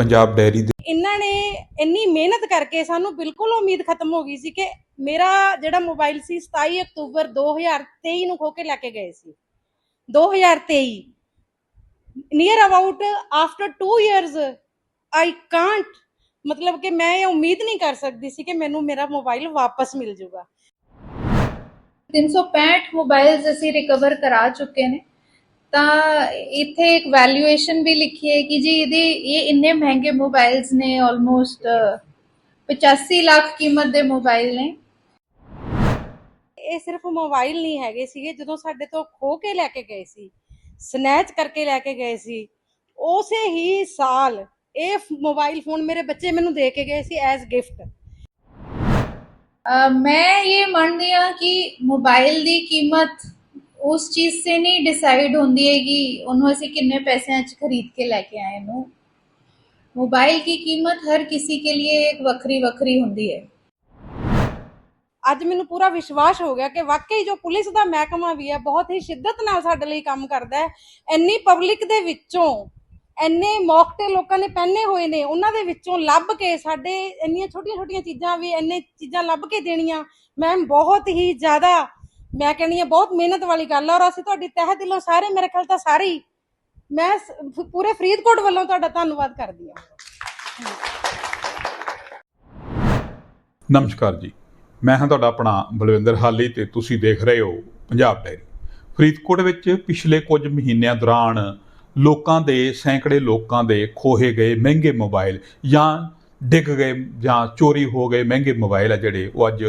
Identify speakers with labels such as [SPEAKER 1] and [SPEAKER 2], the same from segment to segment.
[SPEAKER 1] Punjab dairy ਦੇ
[SPEAKER 2] ਇਹਨਾਂ ਨੇ ਇੰਨੀ ਮਿਹਨਤ ਕਰਕੇ ਸਾਨੂੰ ਬਿਲਕੁਲ ਉਮੀਦ ਖਤਮ ਹੋ ਗਈ ਸੀ ਕਿ ਮੇਰਾ ਜਿਹੜਾ ਮੋਬਾਈਲ ਸੀ 27 ਅਕਤੂਬਰ 2023 ਨੂੰ ਖੋ ਕੇ ਲੈ ਕੇ ਗਏ ਸੀ। 2023 near about after 2 years I can't ਮਤਲਬ ਕਿ ਮੈਂ ਇਹ ਉਮੀਦ ਨਹੀਂ ਕਰ ਸਕਦੀ ਸੀ ਕਿ ਮੈਨੂੰ ਮੇਰਾ ਮੋਬਾਈਲ ਵਾਪਸ ਮਿਲ ਜਾਊਗਾ
[SPEAKER 3] 365 ਮੋਬਾਈਲਸ ਅਸੀਂ ਰਿਕਵਰ ਕਰਾ ਚੁੱਕੇ ਨੇ। ਤਾਂ ਇੱਥੇ ਇੱਕ ਵੈਲਿਊਏਸ਼ਨ ਵੀ ਲਿਖੀ ਹੈ ਕਿ ਜੀ ਇਹਦੇ ਇਹ ਇੰਨੇ ਮਹਿੰਗੇ ਮੋਬਾਈਲਸ ਨੇ ਆਲਮੋਸਟ 85 ਲੱਖ ਕੀਮਤ ਦੇ ਮੋਬਾਈਲ ਨੇ।
[SPEAKER 2] ਇਹ ਸਿਰਫ ਮੋਬਾਈਲ ਨਹੀਂ ਹੈਗੇ ਸੀਗੇ ਜਦੋਂ ਸਾਡੇ ਤੋਂ ਖੋ ਕੇ ਲੈ ਕੇ ਗਏ ਸੀ ਸਨੈਚ ਕਰਕੇ ਲੈ ਕੇ ਗਏ ਸੀ ਉਸੇ ਹੀ ਸਾਲ ਇਹ ਮੋਬਾਈਲ ਫੋਨ ਮੇਰੇ ਬੱਚੇ ਮੈਨੂੰ ਦੇ ਕੇ ਗਏ ਸੀ ਐਜ਼ ਗਿਫਟ
[SPEAKER 3] ਮੈਂ ਇਹ ਮੰਨਦੀ ਹਾਂ ਕਿ ਮੋਬਾਈਲ ਦੀ ਕੀਮਤ ਉਸ ਚੀਜ਼ ਸੇ ਨਹੀਂ ਡਿਸਾਈਡ ਹੁੰਦੀ ਹੈ ਕਿ ਉਹਨੂੰ ਅਸੀਂ ਕਿੰਨੇ ਪੈਸਿਆਂ 'ਚ ਖਰੀਦ ਕੇ ਲੈ ਕੇ ਆਏ ਨੂੰ ਮੋਬਾਈਲ ਦੀ ਕੀਮਤ ਹਰ ਕਿਸੇ ਕੇ ਲਈ ਇੱਕ ਵੱਖਰੀ ਵੱਖਰੀ ਹੁੰਦੀ ਹੈ।
[SPEAKER 2] ਅੱਜ ਮੈਨੂੰ ਪੂਰਾ ਵਿਸ਼ਵਾਸ ਹੋ ਗਿਆ ਕਿ ਵਾਕਈ ਜੋ ਪੁਲਿਸ ਦਾ ਮਹਿਕਮਾ ਵੀ ਹੈ, ਬਹੁਤ ਹੀ ਸ਼ਿੱਦਤ ਨਾਲ ਸਾਡੇ ਲਈ ਕੰਮ ਕਰਦਾ ਹੈ। ਇੰਨੀ ਪਬਲਿਕ ਦੇ ਵਿੱਚੋਂ, ਇੰਨੇ ਮੌਕਟੇ ਲੋਕਾਂ ਨੇ ਪਹਿਨੇ ਹੋਏ ਨੇ, ਉਹਨਾਂ ਦੇ ਵਿੱਚੋਂ ਲੱਭ ਕੇ ਸਾਡੇ ਇੰਨੀਆਂ ਛੋਟੀਆਂ ਛੋਟੀਆਂ ਚੀਜ਼ਾਂ ਵੀ, ਇੰਨੇ ਚੀਜ਼ਾਂ ਲੱਭ ਕੇ ਦੇਣੀਆਂ ਮੈਮ ਬਹੁਤ ਹੀ ਜ਼ਿਆਦਾ ਮੈਂ ਕਹਿੰਦੀ ਹਾਂ, ਬਹੁਤ ਮਿਹਨਤ ਵਾਲੀ ਗੱਲ ਹੈ ਔਰ ਅਸੀਂ ਤੁਹਾਡੀ ਤਹਿ ਦਿਲੋਂ ਸਾਰੇ, ਮੇਰੇ ਖਿਆਲ ਤਾਂ ਸਾਰੇ ਹੀ, ਮੈਂ ਸ- ਪੂਰੇ ਫਰੀਦਕੋਟ ਵੱਲੋਂ ਤੁਹਾਡਾ ਧੰਨਵਾਦ ਕਰਦੀ ਹਾਂ।
[SPEAKER 1] ਨਮਸਕਾਰ ਜੀ। ਮੈਂ ਹਾਂ ਤੁਹਾਡਾ ਆਪਣਾ ਬਲਵਿੰਦਰ ਹਾਲੀ ਤੇ ਤੁਸੀਂ ਦੇਖ ਰਹੇ ਹੋ ਪੰਜਾਬ ਡਾਇਰੀ ਫਰੀਦਕੋਟ ਵਿੱਚ ਪਿਛਲੇ ਕੁਝ ਮਹੀਨਿਆਂ ਦੌਰਾਨ ਲੋਕਾਂ ਦੇ, ਸੈਂਕੜੇ ਲੋਕਾਂ ਦੇ ਖੋਹੇ ਗਏ ਮਹਿੰਗੇ ਮੋਬਾਈਲ ਜਾਂ ਡਿੱਗ ਗਏ ਜਾਂ ਚੋਰੀ ਹੋ ਗਏ, ਮਹਿੰਗੇ ਮੋਬਾਈਲ ਆ ਜਿਹੜੇ, ਉਹ ਅੱਜ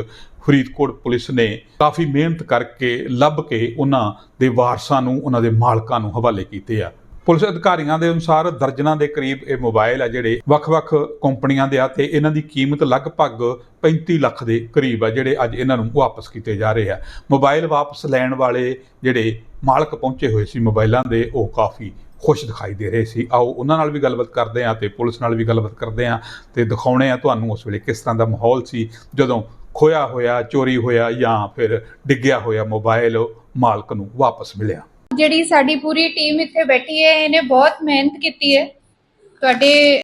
[SPEAKER 1] ਫਰੀਦਕੋਟ ਪੁਲਿਸ ਨੇ ਕਾਫੀ ਮਿਹਨਤ ਕਰਕੇ ਲੱਭ ਕੇ ਉਹਨਾਂ ਦੇ ਵਾਰਸਾਂ ਨੂੰ, ਉਹਨਾਂ ਦੇ ਮਾਲਕਾਂ ਨੂੰ ਹਵਾਲੇ ਕੀਤੇ ਆ। ਪੁਲਿਸ ਅਧਿਕਾਰੀਆਂ ਦੇ ਅਨੁਸਾਰ ਦਰਜਨਾਂ ਦੇ ਕਰੀਬ ਇਹ ਮੋਬਾਈਲ ਆ ਜਿਹੜੇ ਵੱਖ-ਵੱਖ ਕੰਪਨੀਆਂ ਦੇ ਆ ਤੇ ਇਹਨਾਂ ਦੀ ਕੀਮਤ ਲਗਭਗ 35 ਲੱਖ ਦੇ ਕਰੀਬ ਆ, ਜਿਹੜੇ ਅੱਜ ਇਹਨਾਂ ਨੂੰ ਵਾਪਸ ਕੀਤੇ ਜਾ ਰਹੇ ਆ। ਮੋਬਾਈਲ ਵਾਪਸ ਲੈਣ ਵਾਲੇ ਜਿਹੜੇ ਮਾਲਕ ਪਹੁੰਚੇ ਹੋਏ ਸੀ ਮੋਬਾਈਲਾਂ ਦੇ, ਉਹ ਕਾਫੀ ਖੁਸ਼ ਦਿਖਾਈ ਦੇ ਰਹੇ ਸੀ। ਆਓ, ਉਹਨਾਂ ਨਾਲ ਵੀ ਗੱਲਬਾਤ ਕਰਦੇ ਆ ਤੇ ਪੁਲਿਸ ਨਾਲ ਵੀ ਗੱਲਬਾਤ ਕਰਦੇ ਆ ਤੇ ਦਿਖਾਉਣੇ ਆ ਤੁਹਾਨੂੰ ਉਸ ਵੇਲੇ ਕਿਸ ਤਰ੍ਹਾਂ ਦਾ ਮਾਹੌਲ ਸੀ, ਜਦੋਂ ਖੋਇਆ ਹੋਇਆ, ਚੋਰੀ ਹੋਇਆ ਜਾਂ ਫਿਰ ਡਿੱਗਿਆ ਹੋਇਆ ਮੋਬਾਈਲ ਮਾਲਕ ਨੂੰ ਵਾਪਸ ਮਿਲਿਆ।
[SPEAKER 3] ਜਿਹੜੀ ਸਾਡੀ ਪੂਰੀ ਟੀਮ ਇੱਥੇ ਬੈਠੀ ਹੈ, ਇਹਨੇ ਬਹੁਤ ਮਿਹਨਤ ਕੀਤੀ ਹੈ। ਤੁਹਾਡੇ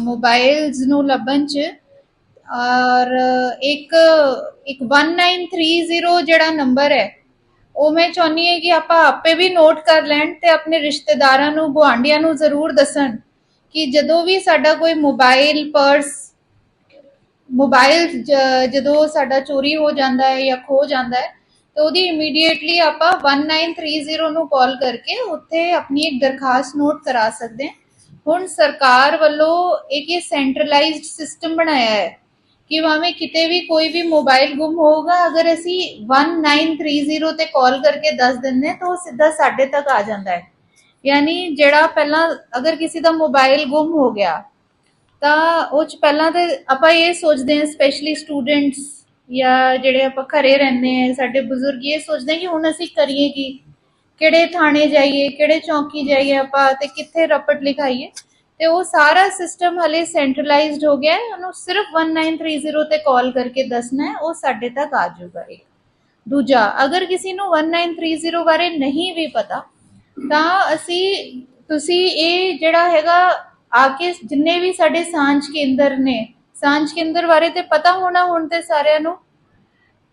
[SPEAKER 3] ਮੋਬਾਈਲਸ ਨੂੰ ਲੱਭਣ ਚ ਔਰ ਇੱਕ ਇੱਕ 1930 ਜਿਹੜਾ ਨੰਬਰ ਹੈ ਉਹ ਮੈਂ ਚਾਹੁੰਦੀ ਹਾਂ ਕਿ ਆਪਾਂ ਆਪੇ ਵੀ ਨੋਟ ਕਰ ਲੈਣ ਤੇ ਆਪਣੇ ਰਿਸ਼ਤੇਦਾਰਾਂ ਨੂੰ, ਗੁਆਂਢੀਆਂ ਨੂੰ ਜ਼ਰੂਰ ਦੱਸਣ ਕਿ ਜਦੋਂ ਵੀ ਸਾਡਾ ਕੋਈ ਮੋਬਾਈਲ ਪਰਸ ਮੋਬਾਈਲ ਜ- ਜਦੋਂ ਸਾਡਾ ਚੋਰੀ ਹੋ ਜਾਂਦਾ ਹੈ ਜਾਂ ਖੋ ਜਾਂਦਾ ਹੈ, ਤਾਂ ਉਹਦੀ ਇਮੀਡੀਏਟਲੀ ਆਪਾਂ 1930 ਨੂੰ ਕਾਲ ਕਰਕੇ ਉੱਥੇ ਆਪਣੀ ਇੱਕ ਦਰਖਾਸਤ ਨੋਟ ਕਰਾ ਸਕਦੇ ਹਾਂ। ਹੁਣ ਸਰਕਾਰ ਵੱਲੋਂ ਇੱਕ ਇਹ ਸੈਂਟਰਲਾਈਜ਼ਡ ਸਿਸਟਮ ਬਣਾਇਆ ਹੈ। ਕਿ ਭਾਵੇਂ ਕਿਤੇ ਵੀ ਕੋਈ ਵੀ ਮੋਬਾਈਲ ਗੁੰਮ ਹੋਊਗਾ, ਅਗਰ ਅਸੀਂ 1930 ਤੇ ਕਾਲ ਕਰਕੇ ਦੱਸ ਦਿੰਦੇ ਤਾਂ ਉਹ ਸਿੱਧਾ ਸਾਡੇ ਤੱਕ ਆ ਜਾਂਦਾ ਹੈ। ਯਾਨੀ ਜਿਹੜਾ ਪਹਿਲਾਂ ਅਗਰ ਕਿਸੇ ਦਾ ਮੋਬਾਈਲ ਗੁੰਮ ਹੋ ਗਿਆ, ਤਾਂ ਉਹ ਚ ਪਹਿਲਾਂ ਤੇ ਆਪਾਂ ਇਹ ਸੋਚਦੇ ਹਾਂ ਸਪੈਸ਼ਲੀ ਸਟੂਡੈਂਟਸ ਜਾਂ ਜਿਹੜੇ ਆਪਾਂ ਘਰੇ ਰਹਿੰਦੇ ਆ ਸਾਡੇ ਬਜ਼ੁਰਗ, ਇਹ ਸੋਚਦੇ ਆ ਕਿ ਹੁਣ ਅਸੀਂ ਕਰੀਏ ਕੀ? ਕਿਹੜੇ ਥਾਣੇ ਜਾਈਏ, ਕਿਹੜੇ ਚੌਂਕੀ ਜਾਈਏ ਆਪਾਂ ਤੇ ਕਿੱਥੇ ਰਪਟ ਲਿਖਾਈਏ? ਤੇ ਉਹ ਸਾਰਾ ਸਿਸਟਮ ਹਲੇ ਸੈਂਟਰਲਾਈਜ਼ਡ ਹੋ ਗਿਆ ਹੈ। ਉਹਨੂੰ ਸਿਰਫ 1930 ਤੇ ਕਾਲ ਕਰਕੇ ਦੱਸਣਾ ਹੈ। ਉਹ ਸਾਡੇ ਤੱਕ ਆ ਜਾਊਗਾ ਇੱਕ। ਦੂਜਾ, ਅਗਰ ਕਿਸੇ ਨੂੰ 1930 ਬਾਰੇ ਨਹੀਂ ਵੀ ਪਤਾ, ਤਾਂ ਅਸੀਂ, ਤੁਸੀਂ ਇਹ ਜਿਹੜਾ ਹੈਗਾ, ਆ ਕੇ ਜਿੰਨੇ ਵੀ ਸਾਡੇ ਸਾਂਝ ਕੇਂਦਰ ਨੇ, ਸਾਂਝ ਕੇਂਦਰ ਬਾਰੇ ਤੇ ਪਤਾ ਹੋਣਾ ਹੁਣ ਤੇ ਸਾਰਿਆਂ ਨੂੰ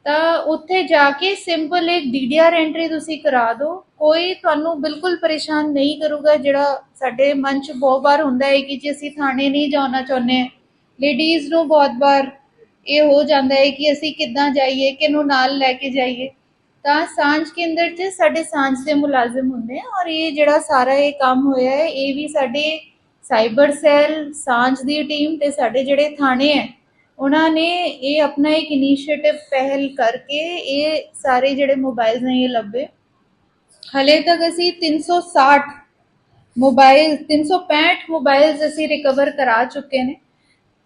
[SPEAKER 3] ਤਾਂ ਉੱਥੇ ਜਾ ਕੇ ਸਿੰਪਲ ਇੱਕ ਡੀਡੀਆਰ ਐਂਟਰੀ ਤੁਸੀਂ ਕਰਾ ਦਿਓ। ਕੋਈ ਤੁਹਾਨੂੰ ਬਿਲਕੁਲ ਪਰੇਸ਼ਾਨ ਨਹੀਂ ਕਰੂਗਾ, ਜਿਹੜਾ ਸਾਡੇ ਮਨ 'ਚ ਬਹੁਤ ਵਾਰ ਹੁੰਦਾ ਹੈ ਕਿ ਜੇ ਅਸੀਂ ਥਾਣੇ ਨਹੀਂ ਜਾਣਾ ਚਾਹੁੰਦੇ ਲੇਡੀਜ਼ ਨੂੰ ਬਹੁਤ ਵਾਰ ਇਹ ਹੋ ਜਾਂਦਾ ਹੈ ਕਿ ਅਸੀਂ ਕਿੱਦਾਂ ਜਾਈਏ, ਕਿਹਨੂੰ ਨਾਲ ਲੈ ਕੇ ਜਾਈਏ। ਤਾਂ ਸਾਂਝ ਕੇਂਦਰ 'ਚ ਸਾਡੇ ਸਾਂਝ ਦੇ ਮੁਲਾਜ਼ਮ ਹੁੰਦੇ ਆ ਔਰ ਇਹ ਜਿਹੜਾ ਸਾਰਾ ਇਹ ਕੰਮ ਹੋਇਆ ਹੈ, ਇਹ ਵੀ ਸਾਡੇ ਸਾਈਬਰ ਸੈੱਲ ਸਾਂਝ ਦੀ ਟੀਮ ਤੇ ਸਾਡੇ ਜਿਹੜੇ ਥਾਣੇ ਹੈ ਉਹਨਾਂ ਨੇ ਇਹ ਆਪਣਾ ਇੱਕ ਇਨੀਸ਼ੀਏਟਿਵ ਪਹਿਲ ਕਰਕੇ ਇਹ ਸਾਰੇ ਜਿਹੜੇ ਮੋਬਾਈਲਸ ਨੇ ਇਹ ਲੱਭੇ। ਹਲੇ ਤੱਕ ਅਸੀਂ 360 ਮੋਬਾਈਲ 365 ਮੋਬਾਈਲਸ ਅਸੀਂ ਰਿਕਵਰ ਕਰਾ ਚੁੱਕੇ ਨੇ।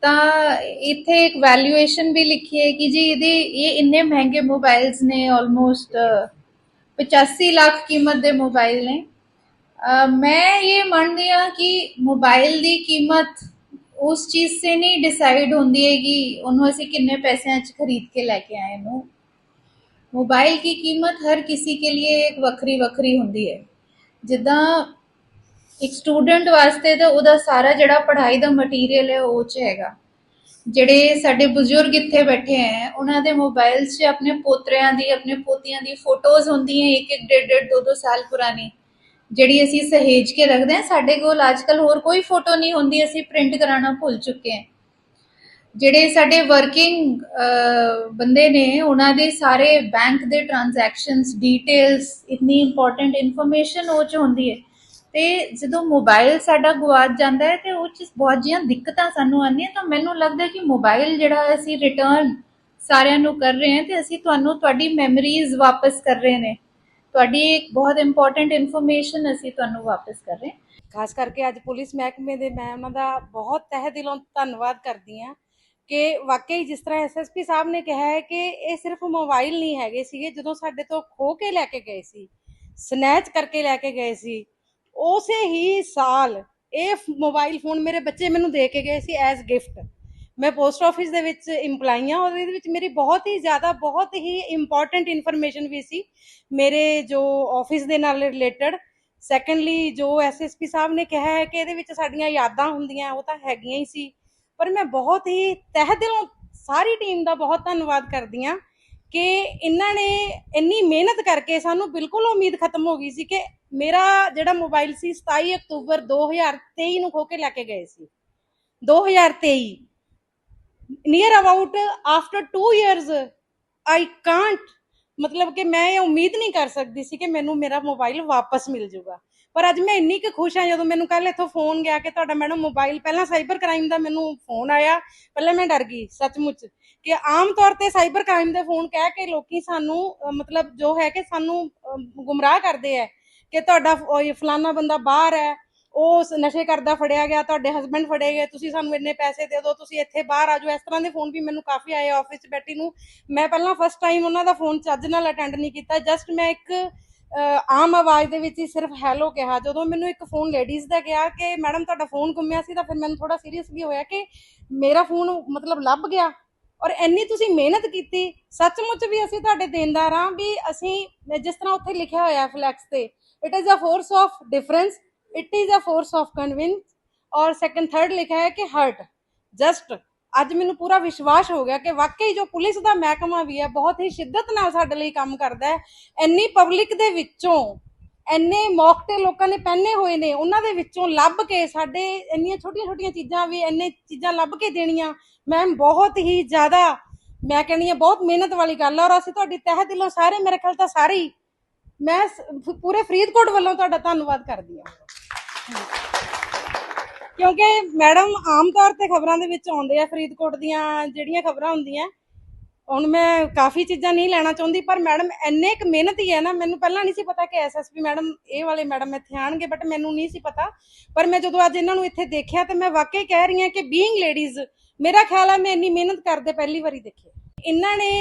[SPEAKER 3] ਤਾਂ ਇੱਥੇ ਇੱਕ ਵੈਲਿਊਏਸ਼ਨ ਵੀ ਲਿਖੀ ਹੈ ਕਿ ਜੀ ਇਹਦੇ ਇਹ ਇੰਨੇ ਮਹਿੰਗੇ ਮੋਬਾਈਲਸ ਨੇ ਆਲਮੋਸਟ 85 ਲੱਖ ਕੀਮਤ ਦੇ ਮੋਬਾਈਲ ਨੇ। ਮੈਂ ਇਹ ਮੰਨਦੀ ਹਾਂ ਕਿ ਮੋਬਾਈਲ ਦੀ ਕੀਮਤ ਉਸ ਚੀਜ਼ ਸੇ ਨਹੀਂ ਡਿਸਾਈਡ ਹੁੰਦੀ ਹੈ ਕਿ ਉਹਨੂੰ ਅਸੀਂ ਕਿੰਨੇ ਪੈਸਿਆਂ 'ਚ ਖਰੀਦ ਕੇ ਲੈ ਕੇ ਆਏ ਨੂੰ ਮੋਬਾਈਲ ਦੀ ਕੀਮਤ ਹਰ ਕਿਸੇ ਕੇ ਲਈ ਇੱਕ ਵੱਖਰੀ ਵੱਖਰੀ ਹੁੰਦੀ ਹੈ। ਜਿੱਦਾਂ ਇੱਕ ਸਟੂਡੈਂਟ ਵਾਸਤੇ ਤਾਂ ਉਹਦਾ ਸਾਰਾ ਜਿਹੜਾ ਪੜ੍ਹਾਈ ਦਾ ਮਟੀਰੀਅਲ ਹੈ ਉਹ 'ਚ ਹੈਗਾ। ਜਿਹੜੇ ਸਾਡੇ ਬਜ਼ੁਰਗ ਇੱਥੇ ਬੈਠੇ ਆ ਉਹਨਾਂ ਦੇ ਮੋਬਾਈਲ 'ਚ ਆਪਣੇ ਪੋਤਰਿਆਂ ਦੀ, ਆਪਣੇ ਪੋਤੀਆਂ ਦੀ ਫੋਟੋਜ਼ ਹੁੰਦੀਆਂ ਇੱਕ ਇੱਕ ਡੇਢ ਡੇਢ ਦੋ ਦੋ ਸਾਲ ਪੁਰਾਣੀ। ਜਿਹੜੀ ਅਸੀਂ ਸਹੇਜ ਕੇ ਰੱਖਦੇ ਹਾਂ, ਸਾਡੇ ਕੋਲ ਅੱਜਕੱਲ ਹੋਰ ਕੋਈ ਫੋਟੋ ਨਹੀਂ ਹੁੰਦੀ, ਅਸੀਂ ਪ੍ਰਿੰਟ ਕਰਾਉਣਾ ਭੁੱਲ ਚੁੱਕੇ ਹਾਂ। ਜਿਹੜੇ ਸਾਡੇ ਵਰਕਿੰਗ ਬੰਦੇ ਨੇ, ਉਹਨਾਂ ਦੇ ਸਾਰੇ ਬੈਂਕ ਦੇ ਟ੍ਰਾਂਜੈਕਸ਼ਨਸ ਡੀਟੇਲਸ ਇਤਨੀ ਇੰਪੋਰਟੈਂਟ ਇਨਫੋਰਮੇਸ਼ਨ ਉਹ ਚ ਹੁੰਦੀ ਹੈ। ਤੇ ਜਦੋਂ ਮੋਬਾਈਲ ਸਾਡਾ ਗਵਾਚ ਜਾਂਦਾ ਹੈ, ਤੇ ਉਹ ਚ ਬਹੁਤ ਜਿਹੀਆਂ ਦਿੱਕਤਾਂ ਸਾਨੂੰ ਆਉਂਦੀਆਂ, ਤਾਂ ਮੈਨੂੰ ਲੱਗਦਾ ਕਿ ਮੋਬਾਈਲ ਜਿਹੜਾ ਅਸੀਂ ਰਿਟਰਨ ਸਾਰਿਆਂ ਨੂੰ ਕਰ ਰਹੇ ਹਾਂ, ਤੇ ਅਸੀਂ ਤੁਹਾਨੂੰ ਤੁਹਾਡੀ ਮੈਮਰੀਜ਼ ਵਾਪਸ ਕਰ ਰਹੇ ਨੇ। ਤੁਹਾਡੀ ਇੱਕ ਬਹੁਤ ਇੰਪੋਰਟੈਂਟ ਇਨਫੋਰਮੇਸ਼ਨ ਅਸੀਂ ਤੁਹਾਨੂੰ ਵਾਪਸ ਕਰ ਰਹੇ ਹਾਂ।
[SPEAKER 2] ਖਾਸ ਕਰਕੇ ਅੱਜ ਪੁਲਿਸ ਮਹਿਕਮੇ ਦੇ ਮੈਂ ਉਹਨਾਂ ਦਾ ਬਹੁਤ ਤਹਿ ਦਿਲੋਂ ਧੰਨਵਾਦ ਕਰਦੀ ਹਾਂ ਕਿ ਵਾਕਈ ਜਿਸ ਤਰ੍ਹਾਂ ਐਸਐਸਪੀ ਸਾਹਿਬ ਨੇ ਕਿਹਾ ਹੈ ਕਿ ਇਹ ਸਿਰਫ ਮੋਬਾਈਲ ਨਹੀਂ ਹੈਗੇ ਸੀਗੇ, ਜਦੋਂ ਸਾਡੇ ਤੋਂ ਖੋ ਕੇ ਲੈ ਕੇ ਗਏ ਸੀ ਸਨੈਚ ਕਰਕੇ ਲੈ ਕੇ ਗਏ ਸੀ, ਉਸੇ ਹੀ ਸਾਲ ਇਹ ਮੋਬਾਈਲ ਫੋਨ ਮੇਰੇ ਬੱਚੇ ਮੈਨੂੰ ਦੇ ਕੇ ਗਏ ਸੀ ਐਜ਼ ਗਿਫਟ ਮੈਂ ਪੋਸਟ ਆਫਿਸ ਦੇ ਵਿੱਚ ਇੰਪਲਾਈ ਹਾਂ ਔਰ ਇਹਦੇ ਵਿੱਚ ਮੇਰੀ ਬਹੁਤ ਹੀ ਜ਼ਿਆਦਾ, ਬਹੁਤ ਹੀ ਇੰਪੋਰਟੈਂਟ ਇਨਫੋਰਮੇਸ਼ਨ ਵੀ ਸੀ ਮੇਰੇ ਜੋ ਆਫਿਸ ਦੇ ਨਾਲ ਰਿਲੇਟਡ ਸੈਕੰਡਲੀ ਜੋ ਐਸਐਸਪੀ ਸਾਹਿਬ ਨੇ ਕਿਹਾ ਹੈ ਕਿ ਇਹਦੇ ਵਿੱਚ ਸਾਡੀਆਂ ਯਾਦਾਂ ਹੁੰਦੀਆਂ, ਉਹ ਤਾਂ ਹੈਗੀਆਂ ਹੀ ਸੀ। ਪਰ ਮੈਂ ਬਹੁਤ ਹੀ ਤਹਿ ਦਿਲੋਂ ਸਾਰੀ ਟੀਮ ਦਾ ਬਹੁਤ ਧੰਨਵਾਦ ਕਰਦੀ ਹਾਂ ਕਿ ਇਹਨਾਂ ਨੇ ਇੰਨੀ ਮਿਹਨਤ ਕਰਕੇ ਸਾਨੂੰ ਬਿਲਕੁਲ ਉਮੀਦ ਖਤਮ ਹੋ ਗਈ ਸੀ ਕਿ ਮੇਰਾ ਜਿਹੜਾ ਮੋਬਾਈਲ ਸੀ 27 ਅਕਤੂਬਰ 2023 ਨੂੰ ਖੋ ਕੇ ਲੈ ਕੇ ਗਏ ਸੀ। 2023 near about after 2 years I can't ਮਤਲਬ ਕਿ ਮੈਂ ਇਹ ਉਮੀਦ ਨਹੀਂ ਕਰ ਸਕਦੀ ਸੀ ਕਿ ਮੈਨੂੰ ਮੇਰਾ ਮੋਬਾਈਲ ਵਾਪਸ ਮਿਲ ਜਾਊਗਾ। ਪਰ ਅੱਜ ਮੈਂ ਇੰਨੀ ਕੁ ਖੁਸ਼ ਹਾਂ, ਜਦੋਂ ਮੈਨੂੰ ਕੱਲ ਇੱਥੋਂ ਫੋਨ ਗਿਆ ਕਿ ਤੁਹਾਡਾ ਮੈਡਮ ਮੋਬਾਈਲ ਪਹਿਲਾਂ ਸਾਈਬਰ ਕ੍ਰਾਈਮ ਦਾ ਮੈਨੂੰ ਫੋਨ ਆਇਆ, ਪਹਿਲਾਂ ਮੈਂ ਡਰ ਗਈ ਸੱਚਮੁੱਚ ਕਿ ਆਮ ਤੌਰ ਤੇ ਸਾਈਬਰ ਕ੍ਰਾਈਮ ਦੇ ਫੋਨ ਕਹਿ ਕੇ ਲੋਕੀ ਸਾਨੂੰ ਮਤਲਬ ਜੋ ਹੈ ਕਿ ਸਾਨੂੰ ਗੁੰਮਰਾਹ ਕਰਦੇ ਆ ਕਿ ਤੁਹਾਡਾ ਫਲਾਨਾ ਬੰਦਾ ਬਾਹਰ ਹੈ ਉਹ ਸ- ਨਸ਼ੇ ਕਰਦਾ ਫੜਿਆ ਗਿਆ, ਤੁਹਾਡੇ ਹਸਬੰਡ ਫੜੇ ਗਏ, ਤੁਸੀਂ ਸਾਨੂੰ ਇੰਨੇ ਪੈਸੇ ਦੇ ਦਿਓ, ਤੁਸੀਂ ਇੱਥੇ ਬਾਹਰ ਆ ਜਾਓ। ਇਸ ਤਰ੍ਹਾਂ ਦੇ ਫੋਨ ਵੀ ਮੈਨੂੰ ਕਾਫੀ ਆਏ ਆਫਿਸ 'ਚ ਬੈਠੀ ਨੂੰ। ਮੈਂ ਪਹਿਲਾਂ ਫਸਟ ਟਾਈਮ ਉਹਨਾਂ ਦਾ ਫੋਨ ਚੱਜ ਨਾਲ ਅਟੈਂਡ ਨਹੀਂ ਕੀਤਾ ਜਸਟ ਮੈਂ ਇੱਕ ਆਮ ਆਵਾਜ਼ ਦੇ ਵਿੱਚ ਹੀ ਸਿਰਫ ਹੈਲੋ ਕਿਹਾ। ਜਦੋਂ ਮੈਨੂੰ ਇੱਕ ਫੋਨ ਲੇਡੀਜ਼ ਦਾ ਗਿਆ ਕਿ ਮੈਡਮ ਤੁਹਾਡਾ ਫੋਨ ਗੁੰਮਿਆ ਸੀ ਤਾਂ ਫਿਰ ਮੈਨੂੰ ਥੋੜਾ ਸੀਰੀਅਸ ਵੀ ਹੋਇਆ ਕਿ ਮੇਰਾ ਫੋਨ ਮਤਲਬ ਲੱਭ ਗਿਆ। ਔਰ ਇੰਨੀ ਤੁਸੀਂ ਮਿਹਨਤ ਕੀਤੀ, ਸੱਚਮੁੱਚ ਵੀ ਅਸੀਂ ਤੁਹਾਡੇ ਦੇਣਦਾਰ ਹਾਂ ਵੀ ਅਸੀਂ, ਜਿਸ ਤਰ੍ਹਾਂ ਉੱਥੇ ਲਿਖਿਆ ਹੋਇਆ ਫਲੈਕਸ ਤੇ it is a force of difference it is a force of convince ਔਰ ਸੈਕੰਡ ਥਰਡ ਲਿਖਿਆ ਹੈ ਕਿ ਹਰਟ ਜਸਟ ਅੱਜ ਮੈਨੂੰ ਪੂਰਾ ਵਿਸ਼ਵਾਸ ਹੋ ਗਿਆ ਕਿ ਵਾਕਈ ਜੋ ਪੁਲਿਸ ਦਾ ਮਹਿਕਮਾ ਵੀ ਹੈ ਬਹੁਤ ਹੀ ਸ਼ਿੱਦਤ ਨਾਲ ਸਾਡੇ ਲਈ ਕੰਮ ਕਰਦਾ ਹੈ ਇੰਨੀ ਪਬਲਿਕ ਦੇ ਵਿੱਚੋਂ ਇੰਨੇ ਮੌਕਟੇ ਲੋਕਾਂ ਨੇ ਪਹਿਨੇ ਹੋਏ ਨੇ ਉਹਨਾਂ ਦੇ ਵਿੱਚੋਂ ਲੱਭ ਕੇ ਸਾਡੇ ਇੰਨੀਆਂ ਛੋਟੀਆਂ ਛੋਟੀਆਂ ਚੀਜ਼ਾਂ ਵੀ ਇੰਨੇ ਚੀਜ਼ਾਂ ਲੱਭ ਕੇ ਦੇਣੀਆਂ ਮੈਮ ਬਹੁਤ ਹੀ ਜ਼ਿਆਦਾ ਮੈਂ ਕਹਿੰਦੀ ਆ ਬਹੁਤ ਮਿਹਨਤ ਵਾਲੀ ਗੱਲ ਆ ਔਰ ਅਸੀਂ ਤੁਹਾਡੀ ਤਹਿ ਦਿਲੋਂ ਸਾਰੇ ਮੇਰੇ ਖਿਆਲ ਤਾਂ ਸਾਰੇ ਹੀ ਮੈਂ ਪੂਰੇ ਫਰੀਦਕੋਟ ਵੱਲੋਂ ਤੁਹਾਡਾ ਧੰਨਵਾਦ ਕਰਦੀ ਹਾਂ ਕਿਉਂਕਿ ਮੈਡਮ, ਆਮ ਤੌਰ ਤੇ ਖਬਰਾਂ ਦੇ ਵਿੱਚ ਆਉਂਦੇ ਆ ਫਰੀਦਕੋਟ ਦੀਆਂ ਜਿਹੜੀਆਂ ਖਬਰਾਂ ਹੁੰਦੀਆਂ, ਹੁਣ ਮੈਂ ਕਾਫੀ ਚੀਜ਼ਾਂ ਨਹੀਂ ਲੈਣਾ ਚਾਹੁੰਦੀ, ਪਰ ਮੈਡਮ ਇੰਨੇ ਕੁ ਮਿਹਨਤੀ ਹੈ ਨਾ, ਮੈਨੂੰ ਪਹਿਲਾਂ ਨਹੀਂ ਸੀ ਪਤਾ ਕਿ ਐਸਐਸਪੀ ਮੈਡਮ, ਇਹ ਵਾਲੇ ਮੈਡਮ ਇੱਥੇ ਆਣਗੇ ਬਟ ਮੈਨੂੰ ਨਹੀਂ ਸੀ ਪਤਾ। ਪਰ ਮੈਂ ਜਦੋਂ ਅੱਜ ਇਹਨਾਂ ਨੂੰ ਇੱਥੇ ਦੇਖਿਆ, ਤਾਂ ਮੈਂ ਵਾਕਈ ਕਹਿ ਰਹੀ ਹਾਂ ਕਿ ਬੀਇੰਗ ਲੇਡੀਜ਼ ਮੇਰਾ ਖਿਆਲ ਹੈ ਮੈਂ ਇੰਨੀ ਮਿਹਨਤ ਕਰਦੇ ਪਹਿਲੀ ਵਾਰੀ ਦੇਖੀ। ਇਹਨਾਂ ਨੇ